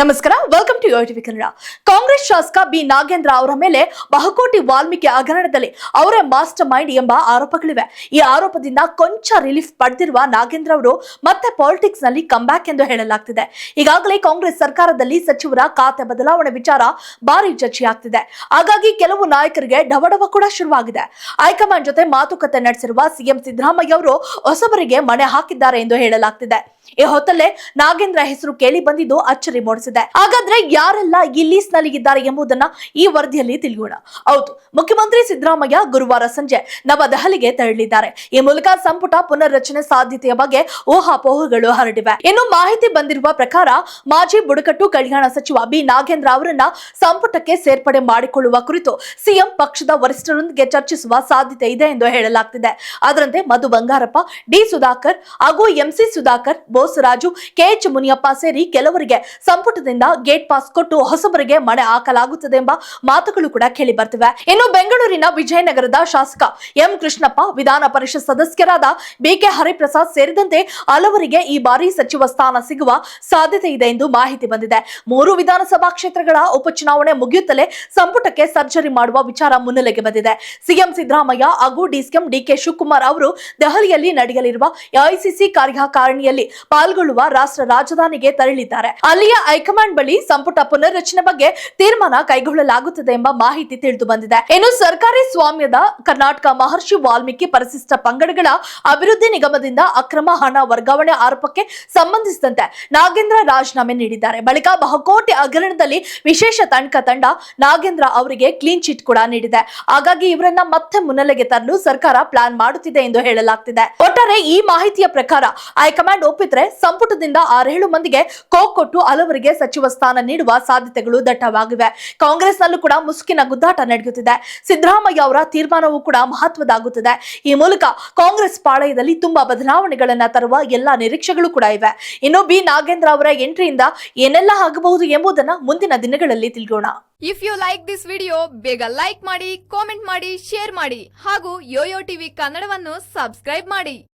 ನಮಸ್ಕಾರ welcome to TV Kannada Congress ಶಾಸಕ B. Nagendra ಅವರ ಮೇಲೆ ಬಹುಕೋಟಿ ವಾಲ್ಮೀಕಿ ಹಗರಣದಲ್ಲಿ ಅವರೇ ಮಾಸ್ಟರ್ ಮೈಂಡ್ ಎಂಬ ಆರೋಪಗಳಿವೆ. ಈ ಆರೋಪದಿಂದ ಕೊಂಚ ರಿಲೀಫ್ ಪಡೆದಿರುವ ನಾಗೇಂದ್ರ ಅವರು ಮತ್ತೆ ಪಾಲಿಟಿಕ್ಸ್ನಲ್ಲಿ ಕಂಬ್ಯಾಕ್ ಎಂದು ಹೇಳಲಾಗ್ತಿದೆ. ಈಗಾಗಲೇ ಕಾಂಗ್ರೆಸ್ ಸರ್ಕಾರದಲ್ಲಿ ಸಚಿವರ ಖಾತೆ ಬದಲಾವಣೆ ವಿಚಾರ ಭಾರಿ ಚರ್ಚೆಯಾಗ್ತಿದೆ. ಹಾಗಾಗಿ ಕೆಲವು ನಾಯಕರಿಗೆ ಡವಡವ ಕೂಡ ಶುರುವಾಗಿದೆ. ಹೈಕಮಾಂಡ್ ಜೊತೆ ಮಾತುಕತೆ ನಡೆಸಿರುವ ಸಿಎಂ ಸಿದ್ದರಾಮಯ್ಯ ಅವರು ಹೊಸಬರಿಗೆ ಮಣೆ ಹಾಕಿದ್ದಾರೆ ಎಂದು ಹೇಳಲಾಗ್ತಿದೆ. ಈ ಹೊತ್ತಲ್ಲೇ ನಾಗೇಂದ್ರ ಹೆಸರು ಕೇಳಿ ಬಂದಿದ್ದು ಅಚ್ಚರಿ ಮೂಡಿಸಿದೆ. ಹಾಗಾದ್ರೆ ಯಾರೆಲ್ಲ ಈ ಲೀಸ್ನಲ್ಲಿ ಇದ್ದಾರೆ ಎಂಬುದನ್ನ ಈ ವರದಿಯಲ್ಲಿ ತಿಳಿಯೋಣ. ಹೌದು, ಮುಖ್ಯಮಂತ್ರಿ ಸಿದ್ದರಾಮಯ್ಯ ಗುರುವಾರ ಸಂಜೆ ನವದೆಹಲಿಗೆ ತೆರಳಿದ್ದಾರೆ. ಈ ಮೂಲಕ ಸಂಪುಟ ಪುನರ್ರಚನೆ ಸಾಧ್ಯತೆಯ ಬಗ್ಗೆ ಊಹಾಪೋಹಗಳು ಹರಡಿವೆ. ಇನ್ನು ಮಾಹಿತಿ ಬಂದಿರುವ ಪ್ರಕಾರ ಮಾಜಿ ಬುಡಕಟ್ಟು ಕಲ್ಯಾಣ ಸಚಿವ ಬಿ. ನಾಗೇಂದ್ರ ಅವರನ್ನ ಸಂಪುಟಕ್ಕೆ ಸೇರ್ಪಡೆ ಮಾಡಿಕೊಳ್ಳುವ ಕುರಿತು ಸಿಎಂ ಪಕ್ಷದ ವರಿಷ್ಠರೊಂದಿಗೆ ಚರ್ಚಿಸುವ ಸಾಧ್ಯತೆ ಇದೆ ಎಂದು ಹೇಳಲಾಗ್ತಿದೆ. ಅದರಂತೆ ಮಧು ಬಂಗಾರಪ್ಪ, ಡಿ ಸುಧಾಕರ್ ಹಾಗೂ ಎಂಸಿ ಸುಧಾಕರ್ ಬೋಸರಾಜು ಕೆಎಚ್ ಮುನಿಯಪ್ಪ ಸೇರಿ ಕೆಲವರಿಗೆ ಸಂಪುಟದಿಂದ ಗೇಟ್ ಪಾಸ್ ಕೊಟ್ಟು ಹೊಸಬರಿಗೆ ಮಣೆ ಹಾಕಲಾಗುತ್ತದೆ ಎಂಬ ಮಾತುಗಳು ಕೂಡ ಕೇಳಿ ಬರ್ತಿವೆ. ಇನ್ನು ಬೆಂಗಳೂರಿನ ವಿಜಯನಗರದ ಶಾಸಕ ಎಂ ಕೃಷ್ಣಪ್ಪ, ವಿಧಾನ ಪರಿಷತ್ ಸದಸ್ಯರಾದ ಬಿಕೆ ಹರಿಪ್ರಸಾದ್ ಸೇರಿದಂತೆ ಹಲವರಿಗೆ ಈ ಬಾರಿ ಸಚಿವ ಸ್ಥಾನ ಸಿಗುವ ಸಾಧ್ಯತೆ ಇದೆ ಎಂದು ಮಾಹಿತಿ ಬಂದಿದೆ. ಮೂರು ವಿಧಾನಸಭಾ ಕ್ಷೇತ್ರಗಳ ಉಪಚುನಾವಣೆ ಮುಗಿಯುತ್ತಲೇ ಸಂಪುಟಕ್ಕೆ ಸರ್ಜರಿ ಮಾಡುವ ವಿಚಾರ ಮುನ್ನೆಲೆಗೆ ಬಂದಿದೆ. ಸಿಎಂ ಸಿದ್ದರಾಮಯ್ಯ ಹಾಗೂ ಡಿಸಿಎಂ ಡಿಕೆ ಶಿವಕುಮಾರ್ ಅವರು ದೆಹಲಿಯಲ್ಲಿ ನಡೆಯಲಿರುವ ಎಐಸಿಸಿ ಕಾರ್ಯಕಾರಿಣಿಯಲ್ಲಿ ಪಾಲ್ಗೊಳ್ಳುವ ರಾಷ್ಟ್ರ ರಾಜಧಾನಿಗೆ ತೆರಳಿದ್ದಾರೆ. ಅಲ್ಲಿಯ ಹೈಕಮಾಂಡ್ ಬಳಿ ಸಂಪುಟ ಪುನರ್ರಚನೆ ಬಗ್ಗೆ ತೀರ್ಮಾನ ಕೈಗೊಳ್ಳಲಾಗುತ್ತದೆ ಎಂಬ ಮಾಹಿತಿ ತಿಳಿದು ಬಂದಿದೆ. ಇನ್ನು ಸರ್ಕಾರಿ ಸ್ವಾಮ್ಯದ ಕರ್ನಾಟಕ ಮಹರ್ಷಿ ವಾಲ್ಮೀಕಿ ಪರಿಶಿಷ್ಟ ಪಂಗಡಗಳ ಅಭಿವೃದ್ಧಿ ನಿಗಮದಿಂದ ಅಕ್ರಮ ಹಣ ವರ್ಗಾವಣೆ ಆರೋಪಕ್ಕೆ ಸಂಬಂಧಿಸಿದಂತೆ ನಾಗೇಂದ್ರ ರಾಜೀನಾಮೆ ನೀಡಿದ್ದಾರೆ. ಬಳಿಕ ಬಹುಕೋಟಿ ಹಗರಣದಲ್ಲಿ ವಿಶೇಷ ತನಿಖಾ ತಂಡ ನಾಗೇಂದ್ರ ಅವರಿಗೆ ಕ್ಲೀನ್ ಚಿಟ್ ಕೂಡ ನೀಡಿದೆ. ಹಾಗಾಗಿ ಇವರನ್ನ ಮತ್ತೆ ಮುನ್ನೆಲೆಗೆ ತರಲು ಸರ್ಕಾರ ಪ್ಲಾನ್ ಮಾಡುತ್ತಿದೆ ಎಂದು ಹೇಳಲಾಗ್ತಿದೆ. ಒಟ್ಟಾರೆ ಈ ಮಾಹಿತಿಯ ಪ್ರಕಾರ ಹೈಕಮಾಂಡ್ ಒಪ್ಪಿದ್ರೆ ಸಂಪುಟದಿಂದ ಆರೇಳು ಮಂದಿಗೆ ಕೋಕ್ ಕೊಟ್ಟು ಹಲವರಿಗೆ ಸಚಿವ ಸ್ಥಾನ ನೀಡುವ ಸಾಧ್ಯತೆಗಳು ದಟ್ಟವಾಗಿವೆ ಕಾಂಗ್ರೆಸ್ನಲ್ಲೂ ಕೂಡ ಮುಸುಕಿನ ಗುದ್ದಾಟ ನಡೆಯುತ್ತಿದೆ. ಸಿದ್ದರಾಮಯ್ಯ ಅವರ ತೀರ್ಮಾನವು ಕೂಡ ಮಹತ್ವದಾಗುತ್ತಿದೆ ಈ ಮೂಲಕ ಕಾಂಗ್ರೆಸ್ ಪಾಳಯದಲ್ಲಿ ತುಂಬಾ ಬದಲಾವಣೆಗಳನ್ನ ತರುವ ಎಲ್ಲಾ ನಿರೀಕ್ಷೆಗಳು ಕೂಡ ಇವೆ. ಇನ್ನು ಬಿ. ನಾಗೇಂದ್ರ ಅವರ ಎಂಟ್ರಿಯಿಂದ ಏನೆಲ್ಲ ಆಗಬಹುದು ಎಂಬುದನ್ನ ಮುಂದಿನ ದಿನಗಳಲ್ಲಿ ತಿಳಿಯೋಣ. If you like this video ಬೇಗ ಲೈಕ್ ಮಾಡಿ ಕಾಮೆಂಟ್ ಮಾಡಿ ಶೇರ್ ಮಾಡಿ ಹಾಗೂ ಯೋಯೋ ಟಿವಿ ಕನ್ನಡವನ್ನು ಸಬ್ಸ್ಕ್ರೈಬ್ ಮಾಡಿ.